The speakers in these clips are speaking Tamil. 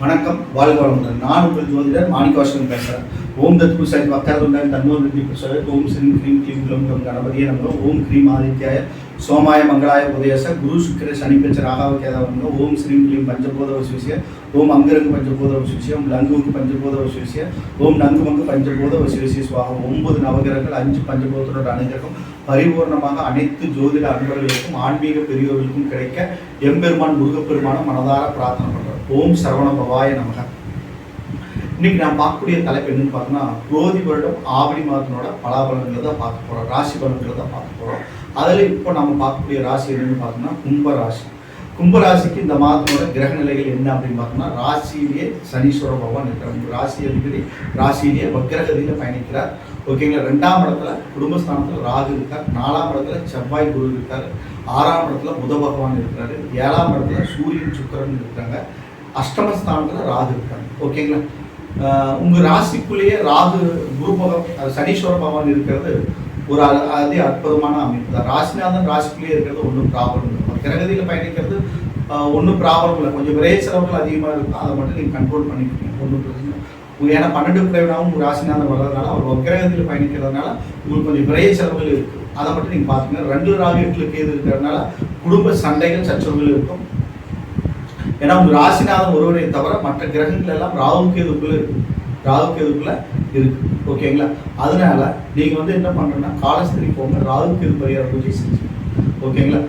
வணக்கம் வாழ்க வளமுடன். நான் உங்கள் ஜோதிடர் மாணிக்கவாசன் பேசுகிறேன் ஓம் தத் குசாய் வக்கரதுண்டன் தன்னோர் விருத்தி ஓம் ஸ்ரீம் க்ரீம் கிளீம் கிளம் கம் கணபதியே நமக. ஓம் க்ரீம் ஆதித்யாய சோமாய மங்களாய உதயச. குரு சுக்கிர சனி பெச்ச ராகாவ கேதாவங்க ஓம் ஸ்ரீம் கிளீம் பஞ்சபோத வசுவிசிய ஓம் அங்கரங்கு பஞ்சபோத வசுவிசிய ஓம் லங்குவுக்கு பஞ்சபோத வசுவிசிய ஓம் நங்குமங்கு பஞ்சபோத வசுவிசிய சுவாகம். ஒன்பது நவகிரகங்கள் அஞ்சு பஞ்சபோதத்தோட அனுகிரகம் பரிபூர்ணமாக அனைத்து ஜோதிட அன்பர்களுக்கும் ஆன்மீக பெரியோர்களுக்கும் கிடைக்க எம்பெருமான் முருகப்பெருமான மனதார பிரார்த்தனை பண்ணுறோம் ஓம் சரவண பவாய நமக. இன்னைக்கு நான் பார்க்கக்கூடிய தலைப்பு என்னன்னு பார்த்தோம்னா கோதி வருடம் ஆவணி மாதத்தினோட பலாபலன்களை தான் பார்க்க போறோம். ராசி பலன்களை தான் பார்க்க போறோம். அதில் இப்போ நம்ம பார்க்கக்கூடிய ராசி என்னன்னு பார்த்தோம்னா கும்ப ராசி. கும்ப ராசிக்கு இந்த மாதத்தோட கிரக நிலைகள் என்ன அப்படின்னு பார்த்தோம்னா ராசியிலேயே சனீஸ்வர பகவான் இருக்கிறார். உங்க ராசி அதிபதி ராசியிலேயே வக்கிரகதியில் பயணிக்கிறார். ஓகேங்களா? ரெண்டாம் இடத்துல குடும்பஸ்தானத்தில் ராகு இருக்கார். நாலாம் இடத்துல செவ்வாய் குரு இருக்கார். ஆறாம் இடத்துல புத பகவான் இருக்கிறாரு. ஏழாம் இடத்துல சூரியன் சுக்கரன் இருக்காங்க அஷ்டமஸ்தானத்தில் ராகு இருக்காங்க ஓகேங்களா? உங்கள் ராசிக்குள்ளேயே ராகு குருபகம் சனீஸ்வர பகவான் இருக்கிறது ஒரு அ- அதி அற்புதமான அமைப்பு. தான் ராசிநாதன் ராசிக்குள்ளேயே இருக்கிறது ஒன்றும் ப்ராப்ளம் இல்லை. கிரகதியில் பயணிக்கிறது ஒன்றும் ப்ராப்ளம் இல்லை. கொஞ்சம் விரைய செலவுகள் அதிகமாக இருக்கும். அதை மட்டும் நீங்கள் கண்ட்ரோல் பண்ணிக்கணும் ஒன்றும் பிரச்சனை இல்லை. ஏன்னா பன்னெண்டு பிறவினாவும் உங்கள் ராசிநாதன் வர்றதுனால அவர் வக்கிரகத்தில் பயணிக்கிறதுனால உங்களுக்கு கொஞ்சம் விரைய செலவுகள் இருக்குது அதை மட்டும் நீங்கள் பார்த்தீங்கன்னா ரெண்டு ராகு எது இருக்கிறதுனால குடும்ப சண்டைகள் சச்சரவுகள் இருக்கும். ஏன்னா உங்க ராசிநாதன் ஒருவரை தவிர மற்ற கிரகங்கள் எல்லாம் ராகு எதுக்குள்ள இருக்கு. ராகுக்கு எதுக்குள்ள இருக்கு. ஓகேங்களா அதனால நீங்க வந்து என்ன பண்றீங்கன்னா காலஸ்திரி போங்க ராகுக்கு எது பரிகாரம் பூஜை செஞ்சு. ஓகேங்களா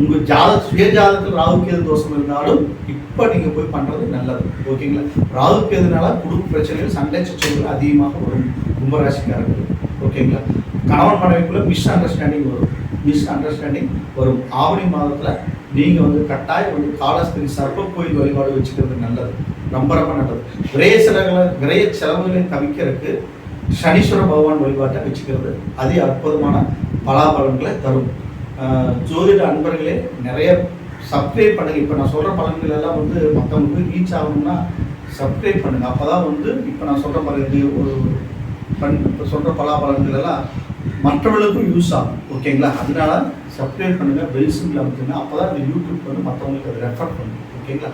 உங்க ஜாத சுய ஜாதகத்தில் ராகு கேது தோஷம் இருந்தாலும் இப்போ நீங்க போய் பண்றது நல்லது. ஓகேங்களா ராகு எதுனால குடும்ப பிரச்சனைகள் சண்டை சச்சரவுகள் அதிகமாக வரும். கும்பராசிக்காரர்கள் ஓகேங்களா கணவன் மனைவிக்குள்ள மிஸ் அண்டர்ஸ்டாண்டிங் வரும். மிஸ் அண்டர்ஸ்டாண்டிங் வரும். ஆவணி மாதத்தில் நீங்கள் வந்து கட்டாயம் வந்து காலஸ்திரி சர்ப்ப கோயில் வழிபாடு வச்சுக்கிறது நல்லது. ரொம்ப ரொம்ப நல்லது. விரைய செலவுகளை விரைய செலவுகளை தவிக்கிறதுக்கு சனீஸ்வர பகவான் வழிபாட்டை வச்சுக்கிறது அதே அற்புதமான பலாபலன்களை தரும். ஜோதிட அன்பர்களே நிறைய சப்ஸ்கிரைப் பண்ணுங்க. இப்போ நான் சொல்கிற பலன்கள் எல்லாம் வந்து மக்களுக்கு ரீச் ஆகணும்னா சப்ஸ்கிரைப் அப்போ தான் வந்து இப்போ நான் சொல்கிற பல இது ஒரு பண் இப்போ சொல்கிற பலாபலன்கள் எல்லாம் மற்றவர்களுக்கும் யூஸ் ஆகும் ஓகேங்களா அதனால சப்ஸ்கிரைப் பண்ணுங்கள் பெல் சிம்பிள் அப்போ தான் இந்த யூடியூப் வந்து மற்றவங்களுக்கு அதை ரெஃபர் பண்ணுங்க ஓகேங்களா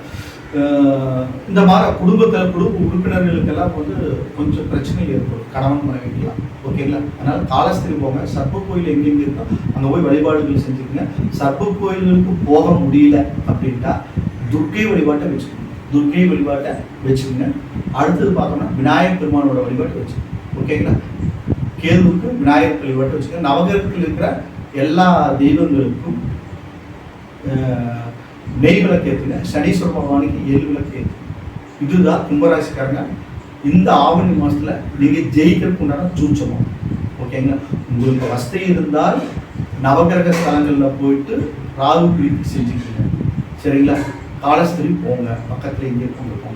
இந்த மாதிரி குடும்பத்தில் குடும்ப உறுப்பினர்களுக்கெல்லாம் வந்து கொஞ்சம் பிரச்சனை ஏற்படும் கணவன் மனைவிக்கலாம் ஓகேங்களா அதனால் காலஸ்திரி போங்க சர்ப்ப கோயில் எங்கெங்கே இருக்கோ அங்கே போய் வழிபாடுகள் செஞ்சுக்கங்க. சர்ப்ப கோயில்களுக்கு போக முடியல அப்படின்ட்டா துர்க்கை வழிபாட்டை வச்சுக்கோங்க. துர்க்கை வழிபாட்டை வச்சுக்கோங்க. அடுத்தது பார்த்தோம்னா விநாயகர் பெருமானோட வழிபாட்டை வச்சுக்கோங்க ஓகேங்களா கேதுவுக்கு விநாயகர் வழிபாட்டை வச்சுக்கோங்க. நவகிரகத்தில் இருக்கிற எல்லா தெய்வங்களுக்கும் நெய் விளக்கு ஏற்றுங்க சனீஸ்வர பகவானுக்கு எள் விளக்கு ஏற்றுங்க இதுதான் கும்பராசிக்காரங்க. இந்த ஆவணி மாதத்தில் நீங்கள் ஜெயிக்கிறதுக்கு உண்டான சூட்சமம். ஓகேங்களா? உங்களுக்கு வசதி இருந்தால் நவகிரக ஸ்தலங்களில் போயிட்டு ராகு பிரீத்தி செஞ்சுக்கோங்க சரிங்களா? காலஸ்திரி போங்க. பக்கத்தில் இங்கே கொண்டு போங்க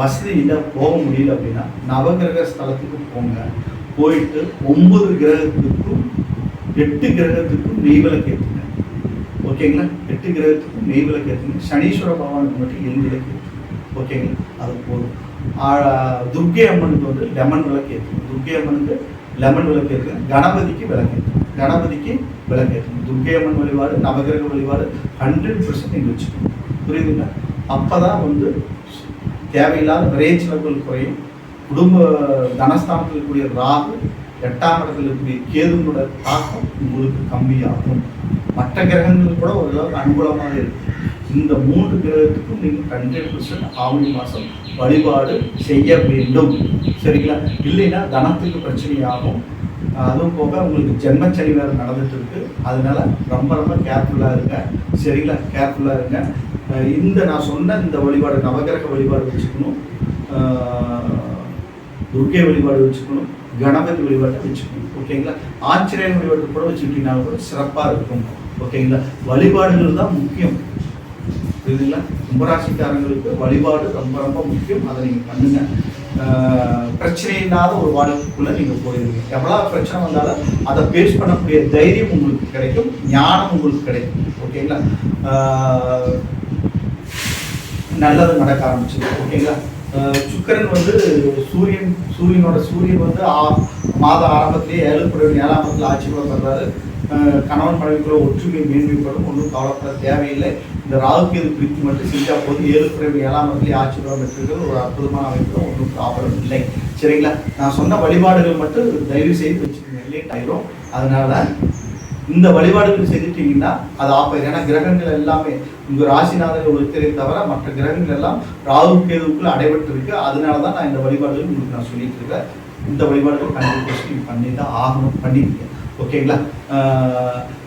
வசதி இல்லை போக முடியல அப்படின்னா நவகிரக ஸ்தலத்துக்கு போங்க. போயிட்டு ஒன்பது கிரகத்துக்கும் எட்டு கிரகத்துக்கும் நெய் விளக்கு ஏற்றுங்க ஓகேங்களா? எட்டு கிரகத்துக்கும் நெய் விளக்கு ஏற்றுங்க சனீஸ்வர பகவானுக்கு மட்டும் எள் ஓகேங்களா? அது போதும். துர்கை துர்க்கை அம்மனுக்கு வந்து லெமன் விளக்கு ஏற்றுங்க துர்க்கை அம்மனுக்கு லெமன் விளக்கு ஏற்றுங்க கணபதிக்கு விளக்கு ஏற்றுங்க கணபதிக்கு விளக்கு ஏற்றுங்க துர்க்கை அம்மன் வழிபாடு நவகிரக வழிபாடு ஹண்ட்ரட் பர்சன்ட் நீங்கள் வச்சுக்கணும் புரியுதுங்களா? அப்பதான் வந்து தேவையில்லாத விரைய செலவுகள் குறையும். குடும்ப தனஸ்தானத்தில் இருக்கக்கூடிய ராகு எட்டாம் இடத்துல இருக்கக்கூடிய கேதுங்களோட தாக்கம் உங்களுக்கு கம்மியாகும். மற்ற கிரகங்கள் கூட ஓரளவுக்கு அனுகூலமாக இருக்கு. இந்த மூன்று கிரகத்துக்கும் நீங்கள் ஹண்ட்ரட் பர்சன்ட் ஆவணி மாதம் வழிபாடு செய்ய வேண்டும். சரிங்களா? இல்லைன்னா தனத்துக்கு பிரச்சனையாகும். அதுவும் போக உங்களுக்கு ஜென்மச்சனி வேறு நடந்துட்டு இருக்கு. அதனால ரொம்ப ரொம்ப கேர்ஃபுல்லாக இருங்க. சரிங்களா? கேர்ஃபுல்லாக இருங்க. இந்த நான் சொன்ன இந்த வழிபாடு நவகிரக வழிபாடு வச்சுக்கணும். துர்க்கை வழிபாடு வச்சுக்கணும். கணபதி வழிபாட்டை வச்சுக்கணும். ஓகேங்களா? ஆச்சரிய வழிபாடு கூட வச்சுக்கிட்டீங்கன்னா கூட சிறப்பாக இருக்கும். ஓகேங்களா? வழிபாடுகள் தான் முக்கியம். புரியுதுங்களா? கும்பராசிக்காரங்களுக்கு வழிபாடு ரொம்ப ரொம்ப முக்கியம். அதை நீங்கள் பண்ணுங்க. பிரச்சனை இல்லாத ஒரு வாழ்க்கைக்குள்ளே நீங்கள் போயிருவீங்க எவ்வளோ பிரச்சனை வந்தாலும் அதை பேஸ் பண்ணக்கூடிய தைரியம் உங்களுக்கு கிடைக்கும். ஞானம் உங்களுக்கு கிடைக்கும். ஓகேங்களா? நல்லது நடக்க ஆரம்பிச்சிடும் ஓகேங்களா? சுக்கரன் சுக்கிரன் வந்து சூரியன் சூரியனோட சூரியன் வந்து ஆ- மாத ஆரம்பத்திலேயே ஏழு குறைவு ஏழாம் இடத்துல ஆட்சி பண்றாரு கணவன் மனைவிக்குள்ள ஒற்றுமை மேன்மைப்படும் ஒன்றும் கவலைப்பட தேவையில்லை. இந்த ராகுக்கேது பிரித்து மட்டும் செஞ்சால் போது ஏழு ஏழாம் இடத்துல ஆட்சிபுரம் பெற்றிருக்கிறது ஒரு அற்புதமான அமைப்பு ஒன்றும் ப்ராப்ளம் இல்லை. சரிங்களா? நான் சொன்ன வழிபாடுகள் மட்டும் தயவு செய்து வச்சுக்கோங்க. லேட் ஆயிரும். அதனால இந்த வழிபாடுகள் செஞ்சுட்டீங்கன்னா அது ஆப்ப ஏன்னா கிரகங்கள் எல்லாமே உங்கள் ராசிநாதன் ஒருத்தரை தவிர மற்ற கிரகங்கள் எல்லாம் ராகு கேதுக்குள்ள அடைபட்டிருக்கு. அதனால தான் நான் இந்த வழிபாடுகள் உங்களுக்கு நான் சொல்லிட்டு இருக்கேன். இந்த வழிபாடுகள் கண்டிப்பாக பண்ணி தான் ஆகணும் பண்ணிருக்கேன் ஓகேங்களா?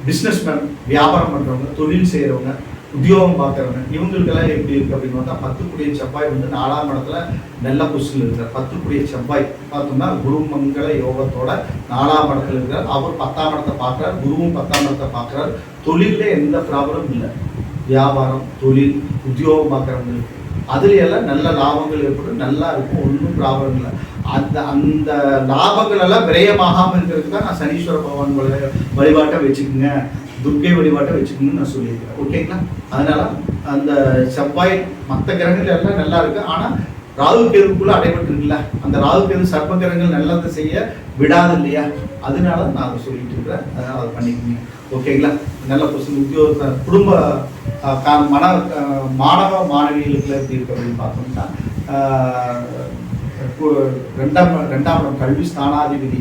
பிஸ்னஸ் மேன் வியாபாரம் பண்ணுறவங்க தொழில் செய்கிறவங்க உத்தியோகம் பார்க்குறவங்க இவங்களுக்கெல்லாம் எப்படி இருக்குது அப்படின்னு பார்த்தா பத்துக்குடிய செவ்வாய் வந்து நாலாம் இடத்துல நல்ல பொசிஷன் இருக்கிற பத்துக்குடிய செவ்வாய் பார்த்தோம்னா குரு மங்கள யோகத்தோட நாலாம் இடத்துல இருக்கிறார். அவர் பத்தாம் இடத்தை பார்க்குறார் குருவும் பத்தாம் இடத்தை பார்க்குறார். தொழிலில் எந்த ப்ராப்ளமும் இல்லை. வியாபாரம் தொழில் உத்தியோகம் பார்க்குறவங்களுக்கு. அதுல எல்லாம் நல்ல லாபங்கள் ஏற்படும். நல்லா இருக்கும். ஒன்றும் ப்ராப்ளம் இல்லை. அந்த அந்த லாபங்கள் எல்லாம் விரயமாகாமல் இருக்கிறதுக்கு தான் நான் சனீஸ்வர பகவான் வழிபாட்டை வச்சுக்கோங்க. துர்க்கை வழிபாட்டை வச்சுக்கணும்னு நான் சொல்லியிருக்கிறேன். ஓகேங்களா? அதனால அந்த செவ்வாய் மற்ற கிரகங்கள் எல்லாம் நல்லா இருக்கு. ஆனால் ராகு கேதுக்குள்ள அடைபட்டுருக்குல்ல அந்த ராகு கேது சர்ப்ப கிரகங்கள் நல்லதை செய்ய விடாது இல்லையா? அதனால நான் அதை சொல்லிட்டு இருக்கிறேன். அதனால அதை பண்ணிக்கோங்க. ஓகேங்களா? நல்ல பொசிஷன் உத்தியோக குடும்ப மன மாணவ மாணவிகளுக்குள்ள எப்படி இருக்கு அப்படின்னு பார்த்தோம்னா ரெண்டாம் ரெண்டாம் கல்வி ஸ்தானாதிபதி.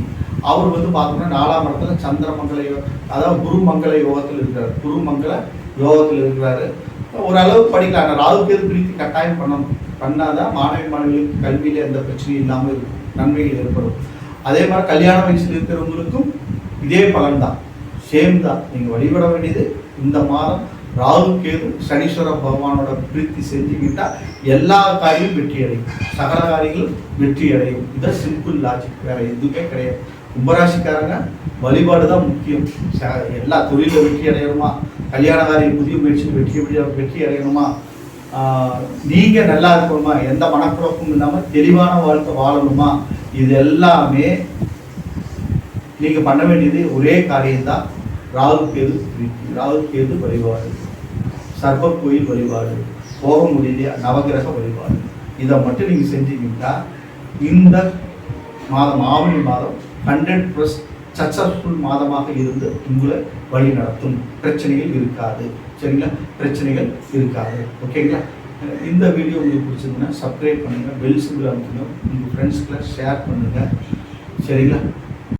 அவர் வந்து பார்த்தோம்னா நாலாம் இடத்துல சந்திரமங்கல யோ அதாவது குருமங்கல யோகத்தில் இருக்கிறார். குருமங்கல யோகத்தில் இருக்கிறாரு. ஓரளவு படிக்கலாம். ராகு கேது பிரித்து கட்டாயம் பண்ணணும். பண்ணாதான் மாணவி மாணவிகளுக்கு கல்வியில் எந்த பிரச்சனையும் இல்லாமல் இருக்கும் நன்மைகள் ஏற்படும். அதே மாதிரி கல்யாண வயசில் இருக்கிறவங்களுக்கும் இதே பலன் தான் சேம் தான். நீங்கள் வழிபட வேண்டியது இந்த மாதம் ராகு கேது சனீஸ்வர பகவானோட பிரீத்தி செஞ்சுக்கிட்டா எல்லா காரியமும் வெற்றி அடையும் சகல காரியங்களும் வெற்றி அடையும் இதான் சிம்பிள் லாஜிக் வேற எதுவுமே கிடையாது. கும்பராசிக்காரங்க வழிபாடு தான் முக்கியம். ச- எல்லா தொழிலில் வெற்றி அடையணுமா? கல்யாண காரியம் புதிய முயற்சியில் வெற்றி வெற்றி அடையணுமா? நீங்கள் நல்லா இருக்கணுமா? எந்த மனக்குழப்பமும் இல்லாமல் தெளிவான வாழ்க்கை வாழணுமா? இது எல்லாமே நீங்கள் பண்ண வேண்டியது ஒரே காரியம்தான். ராகு கேது பிரீத்தி ராகு கேது வழிபாடு. சர்வ கோயில் வழிபாடு. போக முடியலையா? நவகிரக வழிபாடு. இதை மட்டும் நீங்கள் செஞ்சீங்கன்னா இந்த மாதம் ஆவணி மாதம் ஹண்ட்ரட் ப்ளஸ் சக்சஸ்ஃபுல் மாதமாக இருந்து உங்களை வழி நடத்தும். பிரச்சனைகள் இருக்காது. சரிங்களா? பிரச்சனைகள் இருக்காது. ஓகேங்களா? இந்த வீடியோ உங்களுக்கு பிடிச்சிருந்தீங்கன்னா சப்ஸ்கிரைப் பண்ணுங்க பெல் சிம்பிள் உங்கள் ஃப்ரெண்ட்ஸ்க்குலாம் ஷேர் பண்ணுங்கள் சரிங்களா?